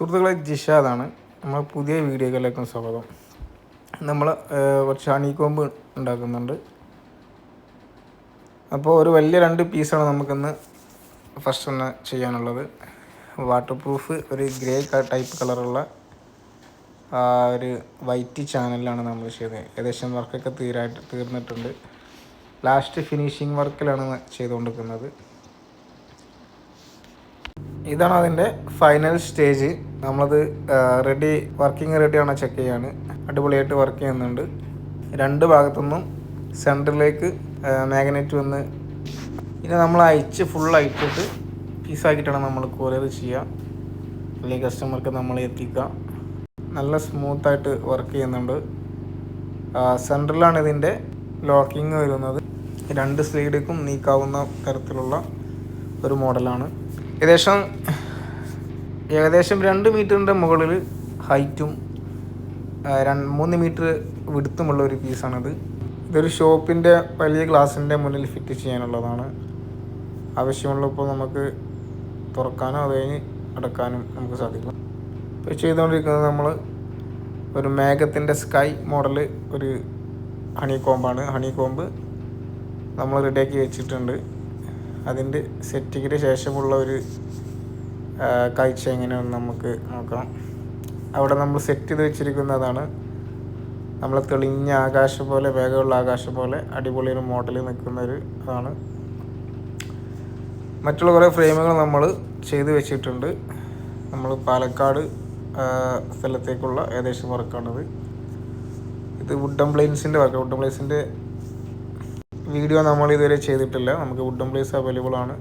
സുഹൃത്തുക്കളെ ജിഷാദാണ് നമ്മൾ പുതിയ വീഡിയോകളിലേക്കും സ്വാഗതം. നമ്മൾ കുറച്ച് ഹണിക്കോമ്പ് ഉണ്ടാക്കുന്നുണ്ട്. അപ്പോൾ ഒരു വലിയ രണ്ട് പീസാണ് നമുക്കിന്ന് ഫസ്റ്റ് ഒന്ന് ചെയ്യാനുള്ളത്. വാട്ടർ പ്രൂഫ് ഒരു ഗ്രേ ടൈപ്പ് കളറുള്ള ഒരു വൈറ്റ് ചാനലിലാണ് നമ്മൾ ചെയ്തത്. ഏകദേശം വർക്കൊക്കെ തീരായിട്ട് തീർന്നിട്ടുണ്ട്. ലാസ്റ്റ് ഫിനിഷിങ് വർക്കിലാണ് ചെയ്തുകൊണ്ടിരിക്കുന്നത്. ഇതാണ് അതിന്റെ ഫൈനൽ സ്റ്റേജ് നമ്മളത് റെഡി വർക്കിംഗ് റെഡിയാണോ ചെക്ക് ചെയ്യാണ്. അടിപൊളിയായിട്ട് വർക്ക് ചെയ്യുന്നുണ്ട്. രണ്ട് ഭാഗത്തുനിന്നും സെന്ററിലേക്ക് മാഗ്നറ്റ് വന്ന് ഇനി നമ്മൾ അയച്ച് ഫുൾ അയച്ചിട്ട് പീസാക്കിയിട്ടാണ് നമ്മൾ കൊറിയർ ചെയ്യുക. അല്ലെങ്കിൽ കസ്റ്റമർക്ക് നമ്മൾ എത്തിക്കുക. നല്ല സ്മൂത്തായിട്ട് വർക്ക് ചെയ്യുന്നുണ്ട്. സെന്ററിലാണ് ഇതിന്റെ ലോക്കിംഗ് വരുന്നത്. രണ്ട് സൈഡിലേക്കും നീക്കാവുന്ന തരത്തിലുള്ള ഒരു മോഡലാണ് ഏകദേശം ഏകദേശം രണ്ട് മീറ്ററിന്റെ മുകളിൽ ഹൈറ്റും രണ്ട് മൂന്ന് മീറ്റർ വിടുത്തുമുള്ള ഒരു പീസാണിത്. ഇതൊരു ഷോപ്പിന്റെ വലിയ ഗ്ലാസിന്റെ മുന്നിൽ ഫിറ്റ് ചെയ്യാനുള്ളതാണ്. ആവശ്യമുള്ളപ്പോൾ നമുക്ക് തുറക്കാനോ അത് കഴിഞ്ഞ് അടക്കാനും നമുക്ക് സാധിക്കും. ഇപ്പോൾ ചെയ്തുകൊണ്ടിരിക്കുന്നത് നമ്മൾ ഒരു മേഘത്തിന്റെ സ്കൈ മോഡൽ ഒരു ഹണി കോമ്പാണ് ഹണി കോമ്പ് നമ്മൾ റെഡിയാക്കി വെച്ചിട്ടുണ്ട്. അതിന്റെ സെറ്റിങ്ങിന് ശേഷമുള്ള ഒരു കാഴ്ച എങ്ങനെയാണെന്ന് നമുക്ക് നോക്കാം അവിടെ നമ്മൾ സെറ്റ് ചെയ്ത് വെച്ചിരിക്കുന്നതാണ്. നമ്മൾ തെളിഞ്ഞ ആകാശം പോലെ വേഗമുള്ള ആകാശം പോലെ അടിപൊളി ഒരു മോഡൽ നിൽക്കുന്ന ഒരു അതാണ് മറ്റുള്ള കുറേ ഫ്രെയിമുകൾ നമ്മൾ ചെയ്ത് വെച്ചിട്ടുണ്ട്. നമ്മൾ പാലക്കാട് സ്ഥലത്തേക്കുള്ള ഏകദേശം വർക്കാണിത്. ഇത് വുഡൻ പ്ലെയിൻസിന്റെ വർക്ക് വുഡൻ പ്ലെയിൻസിന്റെ വീഡിയോ നമ്മൾ ഇതുവരെ ചെയ്തിട്ടില്ല. നമുക്ക് വുഡൻ പ്ലേസ് അവൈലബിൾ ആണ്.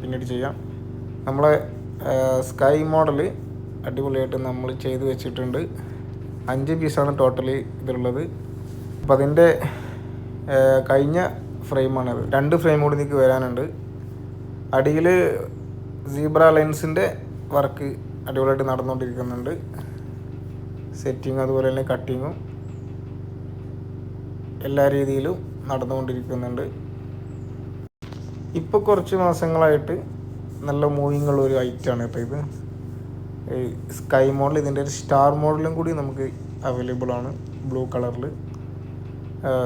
പിന്നീട് ചെയ്യാം. നമ്മളെ സ്കൈ മോഡൽ അടിപൊളിയായിട്ട് നമ്മൾ ചെയ്ത് വെച്ചിട്ടുണ്ട്. അഞ്ച് പീസാണ് ടോട്ടലി ഇതിലുള്ളത് അപ്പോൾ അതിന്റെ കഴിഞ്ഞ ഫ്രെയിമാണത് രണ്ട് ഫ്രെയിം കൂടി നിങ്ങൾക്ക് വരാനുണ്ട്. അടിയിൽ സീബ്ര ലെൻസിന്റെ വർക്ക് അടിപൊളിയായിട്ട് നടന്നുകൊണ്ടിരിക്കുന്നുണ്ട് സെറ്റിങ് അതുപോലെ തന്നെ കട്ടിങ്ങും എല്ലാ രീതിയിലും നടന്നുകൊണ്ടിരിക്കുന്നുണ്ട് ഇപ്പോൾ കുറച്ച് മാസങ്ങളായിട്ട് നല്ല മൂവിങ് ഉള്ള ഒരു ഐറ്റമാണ് കേട്ടോ ഇത്. സ്കൈ മോഡൽ ഇതിന്റെ ഒരു സ്റ്റാർ മോഡലും കൂടി നമുക്ക് അവൈലബിൾ ആണ് ബ്ലൂ കളറിൽ.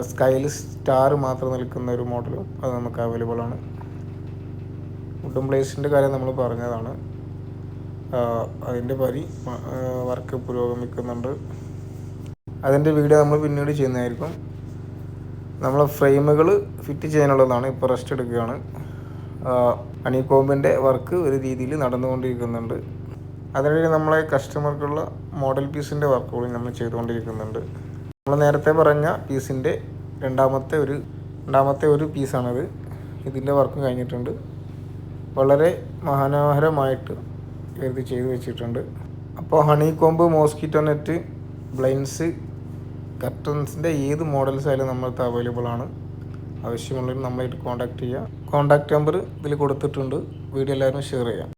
സ്കൈയിൽ സ്റ്റാർ മാത്രം നിൽക്കുന്ന ഒരു മോഡലും അത് നമുക്ക് അവൈലബിൾ ആണ്. വുഡും പ്ലേസിന്റെ കാര്യം നമ്മൾ പറഞ്ഞതാണ്. അതിന്റെ പരി വർക്ക് പുരോഗമിക്കുന്നുണ്ട്. അതിന്റെ വീഡിയോ നമ്മൾ പിന്നീട് ചെയ്യുന്നതായിരിക്കും. നമ്മളെ ഫ്രെയിമുകൾ ഫിറ്റ് ചെയ്യാനുള്ളതാണ് ഇപ്പോൾ റെസ്റ്റ് എടുക്കുകയാണ്. അണിക്കോമ്പിന്റെ വർക്ക് ഒരു രീതിയിൽ നടന്നുകൊണ്ടിരിക്കുന്നുണ്ട്. അതിനിടയിൽ നമ്മളെ കസ്റ്റമർക്കുള്ള മോഡൽ പീസിന്റെ വർക്കുകൾ നമ്മൾ ചെയ്തുകൊണ്ടിരിക്കുന്നുണ്ട്. നമ്മൾ നേരത്തെ പറഞ്ഞ പീസിന്റെ രണ്ടാമത്തെ ഒരു രണ്ടാമത്തെ ഒരു പീസാണത്. ഇതിന്റെ വർക്ക് കഴിഞ്ഞിട്ടുണ്ട്. വളരെ മനോഹരമായിട്ട് ഇത് ചെയ്തു വെച്ചിട്ടുണ്ട്. അപ്പോൾ honey comb mosquito net blinds കർട്ടൻസിന്റെ ഏത് മോഡൽസ് ആയാലും നമ്മൾക്ക് അവൈലബിൾ ആണ്. ആവശ്യമുള്ളവർ നമ്മളായിട്ട് കോൺടാക്ട് ചെയ്യുക കോൺടാക്ട് നമ്പർ ഇതിൽ കൊടുത്തിട്ടുണ്ട്. വീഡിയോ എല്ലാവരും ഷെയർ ചെയ്യാം.